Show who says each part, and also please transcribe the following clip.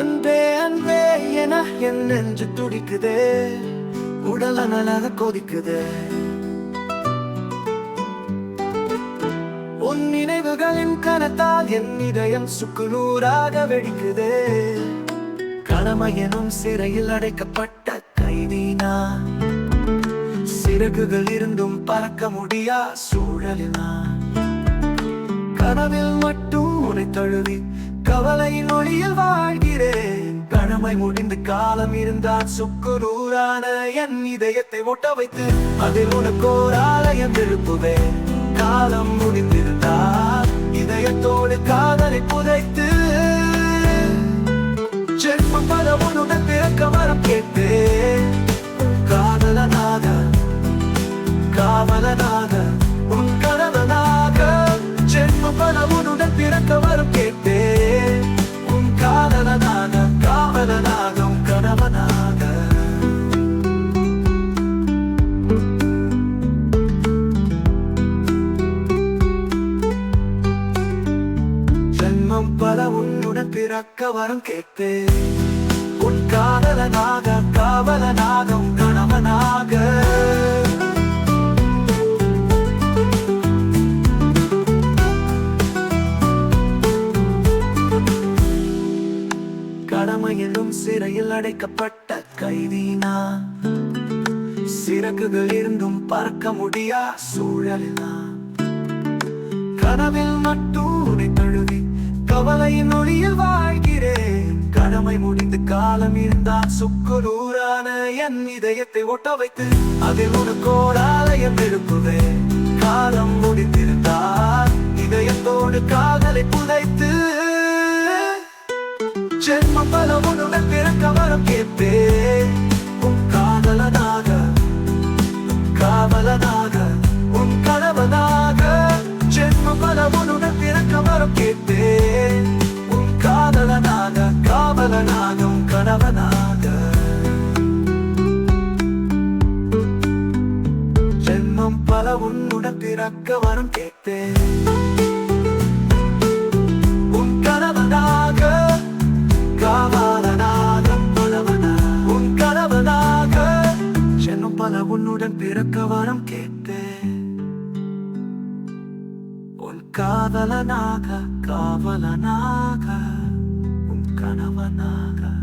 Speaker 1: அன்பே அன்பே என என் நெஞ்சு துடிக்குதே. உடல் அனலாக கொதிக்குது. உன் நினைவுகளின் கனத்தால் என் இதயம் சுக்குநூறாக வெடிக்குது. கடமை எனும் சிறையில் அடைக்கப்பட்ட கைதினா. சிறகுகள் இருந்தும் பறக்க முடியா சூழலினா. கனவில் மட்டும் உனை தழுவி கவலை நொழியில் வாழ்கி வாழ்கிறேன் கடமை முடிந்து காலம் இருந்தால் சுக்குநூறான என் இதயத்தை ஒட்ட வைத்து அதில் உனக்கு ஓர் ஆலயம் எழுப்புவேன். காலம் முடிந்திருந்தால் இதயத்தோடு காதலை புதைத்து ஜென்மம் பல உன்னுடன் பிறக்க வரம் கேட்டேன். காதலனாக காவலனாக உன் கணவனாக ஜென்மம் பல உன்னுடன் பிறக்க பிறக்க வரம் கேட்பேன். உன் காதலனாக காவலனாக உன் கணவனாக கடமையிலும் சிறையில் அடைக்கப்பட்ட கைதினா சிறகுகள் இருந்தும் பறக்க முடியா சூழலினா கனவில் மட்டும் உனைத்த கவலையின் ஒளியில் வாழ்கிறேன். கடமை முடிந்து காலம் இருந்தால் சுக்குரூரான என் இதயத்தை ஒட்ட வைத்து அதில் ஒரு கோடாலயம் எழுப்புவேன் காலம் முடிந்திருந்தால் இதயத்தோடு காதலை புதைத்து ஜென்மம் பல உன்னுடன் பிறக்க வரம் கேட்பேன். உன்னுடன் பிறக்க வரம் கேட்டேன். உன் கணவனாக காவலனாக கணவனாக உன் கணவனாக சென்னும் பல உன்னுடன் பிறக்க வரம் கேட்டேன். உன் காதலனாக காவலனாக உன் கணவனாக.